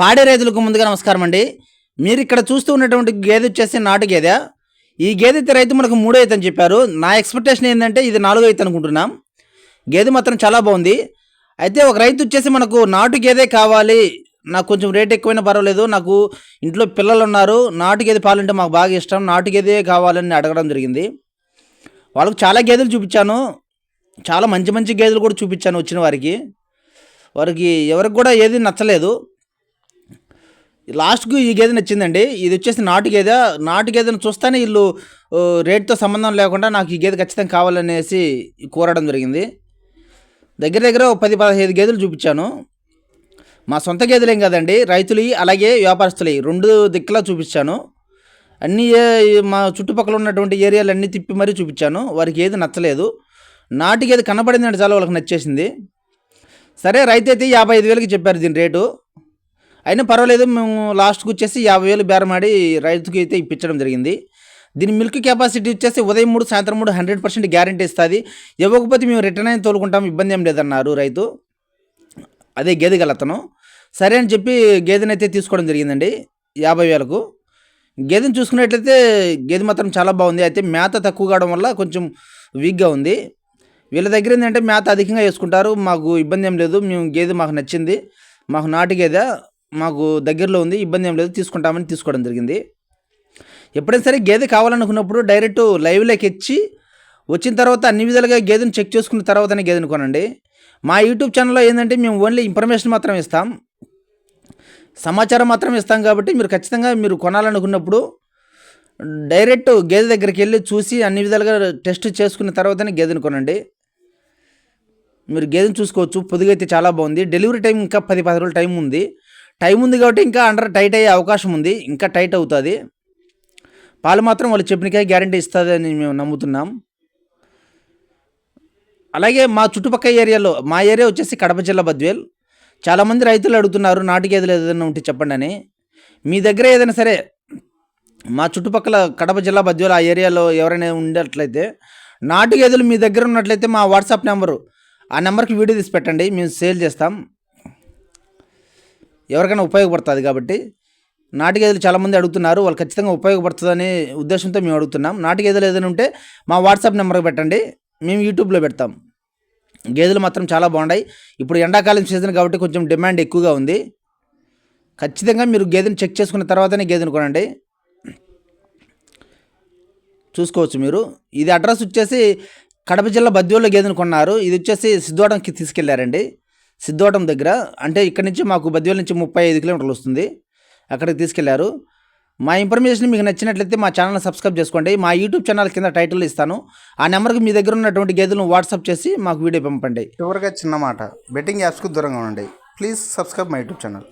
పాడే రైతులకు ముందుగా నమస్కారం అండి. మీరు ఇక్కడ చూస్తూ ఉన్నటువంటి గేదె వచ్చేసి నాటు గేదె. ఈ గేదె అయితే రైతు మనకు మూడో అయితే అని చెప్పారు. నా ఎక్స్పెక్టేషన్ ఏంటంటే ఇది నాలుగో అయితే అనుకుంటున్నాం. గేదె మాత్రం చాలా బాగుంది. అయితే ఒక రైతు వచ్చేసి మనకు నాటు గేదె కావాలి. నాకు కొంచెం రేట్ ఎక్కువైనా పర్వాలేదు. నాకు ఇంట్లో పిల్లలు ఉన్నారు. నాటు గేదె పాలంటే మాకు బాగా ఇష్టం. నాటు గేదె కావాలని అడగడం జరిగింది. వాళ్ళకు చాలా గేదెలు చూపించాను. చాలా మంచి మంచి గేదెలు కూడా చూపించాను వచ్చిన వారికి. వారికి ఎవరికి కూడా ఏది నచ్చలేదు. లాస్ట్కు ఈ గేదె నచ్చిందండి. ఇది వచ్చేసి నాటు గేదె. నాటు గేదెను చూస్తానే వీళ్ళు రేట్తో సంబంధం లేకుండా నాకు ఈ గేదె ఖచ్చితంగా కావాలనేసి కోరడం జరిగింది. దగ్గర దగ్గర ఒక పది పదహైదు గేదెలు చూపించాను. మా సొంత గేదెలేం కదండి. రైతులవి అలాగే వ్యాపారస్తులవి రెండు దిక్కులా చూపించాను. అన్ని మా చుట్టుపక్కల ఉన్నటువంటి ఏరియాలు అన్నీ తిప్పి మరీ చూపించాను. వారికి ఏది నచ్చలేదు. నాటు గేదె కనబడిందంటే చాలా వాళ్ళకి నచ్చేసింది. సరే రైతు అయితే యాభై ఐదు వేలకి చెప్పారు దీని రేటు. అయినా పర్వాలేదు మేము లాస్ట్కి వచ్చేసి యాభై వేలు బేరమాడి రైతుకి అయితే ఇప్పించడం జరిగింది. దీని మిల్క్ కెపాసిటీ వచ్చేసి ఉదయం మూడు సాయంత్రం మూడు హండ్రెడ్ పర్సెంట్ గ్యారంటీ ఇస్తుంది. ఇవ్వకపోతే మేము రిటర్న్ అయిన తోలుకుంటాం ఇబ్బంది ఏం లేదన్నారు రైతు. అదే గేదె గలతను సరే అని చెప్పి గేదెని అయితే తీసుకోవడం జరిగిందండి యాభై వేలకు. గేదెని చూసుకున్నట్లయితే గేదె మాత్రం చాలా బాగుంది. అయితే మేత తక్కువ కావడం వల్ల కొంచెం వీక్గా ఉంది. వీళ్ళ దగ్గర ఏంటంటే మేత అధికంగా వేసుకుంటారు మాకు ఇబ్బంది ఏం లేదు. మేము గేదె మాకు నచ్చింది. మాకు నాటు గేదె మాకు దగ్గరలో ఉంది ఇబ్బంది ఏం లేదు తీసుకుంటామని తీసుకోవడం జరిగింది. ఎప్పుడైనా సరే గేదె కావాలనుకున్నప్పుడు డైరెక్ట్ లైవ్లోకి ఇచ్చి వచ్చిన తర్వాత అన్ని విధాలుగా గేదెను చెక్ చేసుకున్న తర్వాతనే గేదెను కొనండి. మా యూట్యూబ్ ఛానల్లో ఏంటంటే మేము ఓన్లీ ఇన్ఫర్మేషన్ మాత్రం ఇస్తాం. సమాచారం మాత్రం ఇస్తాం కాబట్టి మీరు ఖచ్చితంగా మీరు కొనాలనుకున్నప్పుడు డైరెక్ట్ గేదె దగ్గరికి వెళ్ళి చూసి అన్ని విధాలుగా టెస్ట్ చేసుకున్న తర్వాతనే గేదెను కొనండి. మీరు గేదెను చూసుకోవచ్చు పొదుగైతే చాలా బాగుంది. డెలివరీ టైం ఇంకా పది పది రోజులు టైం ఉంది. టైం ఉంది కాబట్టి ఇంకా అండర్ టైట్ అయ్యే అవకాశం ఉంది. ఇంకా టైట్ అవుతుంది. పాలు మాత్రం వాళ్ళు చెప్పినకే గ్యారంటీ ఇస్తుందని మేము నమ్ముతున్నాం. అలాగే మా చుట్టుపక్కల ఏరియాలో మా ఏరియా వచ్చేసి కడప జిల్లా బద్వేల్. చాలామంది రైతులు అడుగుతున్నారు నాటు గేదెలు ఏదైనా ఉంటే చెప్పండి అని. మీ దగ్గర ఏదైనా సరే మా చుట్టుపక్కల కడప జిల్లా బద్వేల్ ఆ ఏరియాలో ఎవరైనా ఉండేట్లయితే నాటు గేదెలు మీ దగ్గర ఉన్నట్లయితే మా వాట్సాప్ నెంబరు ఆ నెంబర్కి వీడియో తీసి పెట్టండి మేము సేల్ చేస్తాం. ఎవరికైనా ఉపయోగపడుతుంది కాబట్టి నాటు గేదెలు చాలామంది అడుగుతున్నారు వాళ్ళు ఖచ్చితంగా ఉపయోగపడుతుందనే ఉద్దేశంతో మేము అడుగుతున్నాం. నాటు గేదెలు ఏదైనా ఉంటే మా వాట్సాప్ నెంబర్కి పెట్టండి మేము యూట్యూబ్లో పెడతాం. గేదెలు మాత్రం చాలా బాగున్నాయి. ఇప్పుడు ఎండాకాలం సీజన్ కాబట్టి కొంచెం డిమాండ్ ఎక్కువగా ఉంది. ఖచ్చితంగా మీరు గేదెని చెక్ చేసుకున్న తర్వాతనే గేదెను కొనండి. చూసుకోవచ్చు మీరు. ఇది అడ్రస్ వచ్చేసి కడప జిల్లా బద్వేల్లో గేదెను కొన్నారు. ఇది వచ్చేసి సిద్ధోడంకి తీసుకెళ్ళారండి. సిద్ధోటం దగ్గర అంటే ఇక్కడ నుంచి మాకు బద్వేల్ నుంచి ముప్పై ఐదు కిలోమీటర్లు వస్తుంది. అక్కడికి తీసుకెళ్ళారు. మా ఇన్ఫర్మేషన్ మీకు నచ్చినట్లయితే మా ఛానల్ సబ్స్క్రైబ్ చేసుకోండి. మా యూట్యూబ్ ఛానల్ కింద టైటిల్ ఇస్తాను. ఆ నెంబర్కి మీ దగ్గర ఉన్నటువంటి గేదెలను వాట్సాప్ చేసి మాకు వీడియో పంపండి. చివరిగా చిన్న మాట. బెట్టింగ్ యాప్స్కు దూరంగా ఉండండి. Please subscribe my YouTube channel.